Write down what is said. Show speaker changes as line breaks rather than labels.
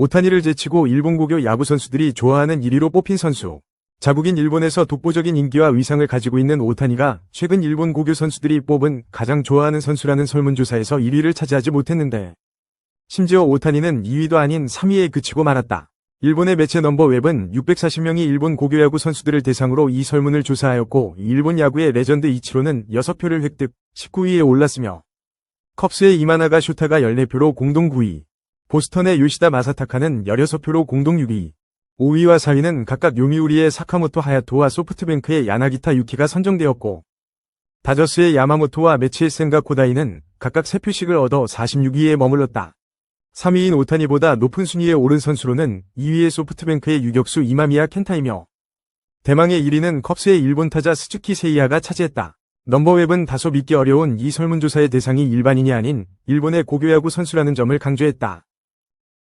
오타니를 제치고 일본 고교 야구 선수들이 좋아하는 1위로 뽑힌 선수. 자국인 일본에서 독보적인 인기와 위상을 가지고 있는 오타니가 최근 일본 고교 선수들이 뽑은 가장 좋아하는 선수라는 설문조사에서 1위를 차지하지 못했는데 심지어 오타니는 2위도 아닌 3위에 그치고 말았다. 일본의 매체 넘버웹은 640명이 일본 고교 야구 선수들을 대상으로 이 설문을 조사하였고 일본 야구의 레전드 이치로는 6표를 획득 19위에 올랐으며 컵스의 이마나가 슈타가 14표로 공동 9위, 보스턴의 요시다 마사타카는 16표로 공동 6위, 5위와 4위는 각각 요미우리의 사카모토 하야토와 소프트뱅크의 야나기타 유키가 선정되었고 다저스의 야마모토와 매치의 센가 코다이는 각각 3표씩을 얻어 46위에 머물렀다. 3위인 오타니보다 높은 순위에 오른 선수로는 2위의 소프트뱅크의 유격수 이마미야 켄타이며 대망의 1위는 컵스의 일본 타자 스즈키 세이야가 차지했다. 넘버웹은 다소 믿기 어려운 이 설문조사의 대상이 일반인이 아닌 일본의 고교야구 선수라는 점을 강조했다.